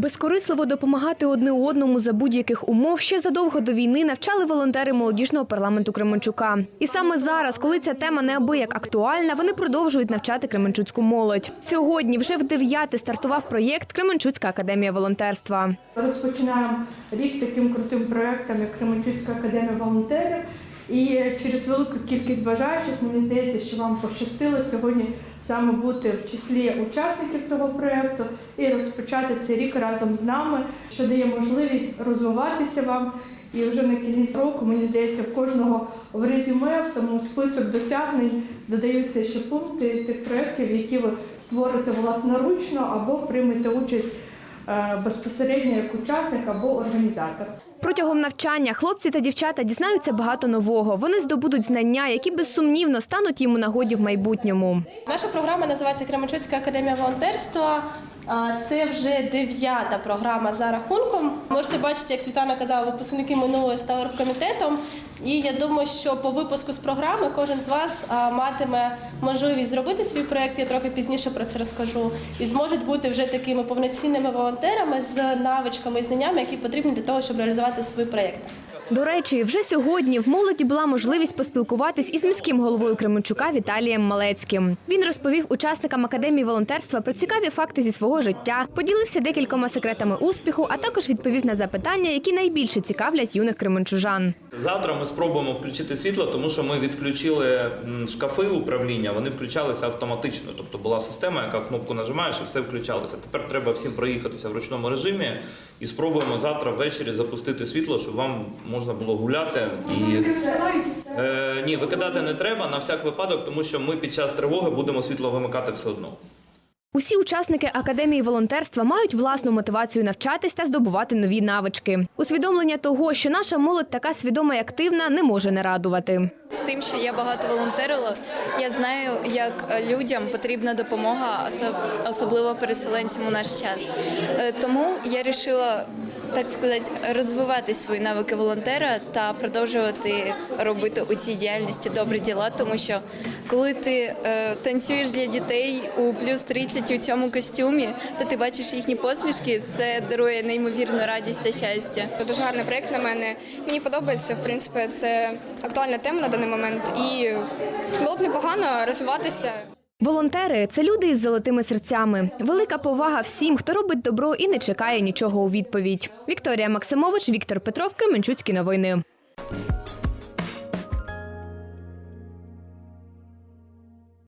Безкорисливо допомагати одне одному за будь-яких умов ще задовго до війни навчали волонтери молодіжного парламенту Кременчука. І саме зараз, коли ця тема неабияк актуальна, вони продовжують навчати Кременчуцьку молодь. Сьогодні вже в дев'яте стартував проєкт Кременчуцька академія волонтерства. Розпочинаємо рік таким крутим проєктом, як Кременчуцька академія волонтерів. І через велику кількість бажаючих мені здається, що вам пощастило сьогодні саме бути в числі учасників цього проєкту і розпочати цей рік разом з нами, що дає можливість розвиватися вам. І вже на кінець року, мені здається, в кожного в резюме, в тому список досягнень додаються ще пункти тих проєктів, які ви створите власноручно або приймете участь безпосередньо як учасник або організатор. Протягом навчання хлопці та дівчата дізнаються багато нового. Вони здобудуть знання, які безсумнівно стануть їм у нагоді в майбутньому. Наша програма називається Кременчуцька академія волонтерства. Це вже дев'ята програма за рахунком. Можете бачити, як Світлана казала, випускники минулого стали оргкомітетом. І я думаю, що по випуску з програми кожен з вас матиме можливість зробити свій проєкт. Я трохи пізніше про це розкажу. І зможуть бути вже такими повноцінними волонтерами з навичками і знаннями, які потрібні для того, щоб реалізувати свій проєкт. До речі, вже сьогодні в молоді була можливість поспілкуватись із міським головою Кременчука Віталієм Малецьким. Він розповів учасникам академії волонтерства про цікаві факти зі свого життя, поділився декількома секретами успіху, а також відповів на запитання, які найбільше цікавлять юних кременчужан. Завтра ми спробуємо включити світло, тому що ми відключили шкафи управління, вони включалися автоматично. Тобто була система, яка кнопку нажимаєш і все включалося. Тепер треба всім проїхатися в ручному режимі і спробуємо завтра ввечері запустити світло, щоб вам можна було гуляти. І... Е, ні, викидати не треба на всяк випадок, тому що ми під час тривоги будемо світло вимикати все одно. Усі учасники академії волонтерства мають власну мотивацію навчатись та здобувати нові навички. Усвідомлення того, що наша молодь така свідома і активна, не може не радувати. З тим, що я багато волонтерила, я знаю, як людям потрібна допомога, особливо переселенцям у наш час. Е, Тому я вирішила, так сказати, розвивати свої навики волонтера та продовжувати робити у цій діяльності добрі діла, тому що коли ти е, танцюєш для дітей у плюс 30 у цьому костюмі, то ти бачиш їхні посмішки, це дарує неймовірну радість та щастя. Дуже гарний проєкт на мене. Мені подобається, в принципі, це актуальна тема на даний момент, і було б непогано розвиватися. Волонтери це люди із золотими серцями. Велика повага всім, хто робить добро і не чекає нічого у відповідь. Вікторія Максимович, Віктор Петров, Кременчуцькі новини.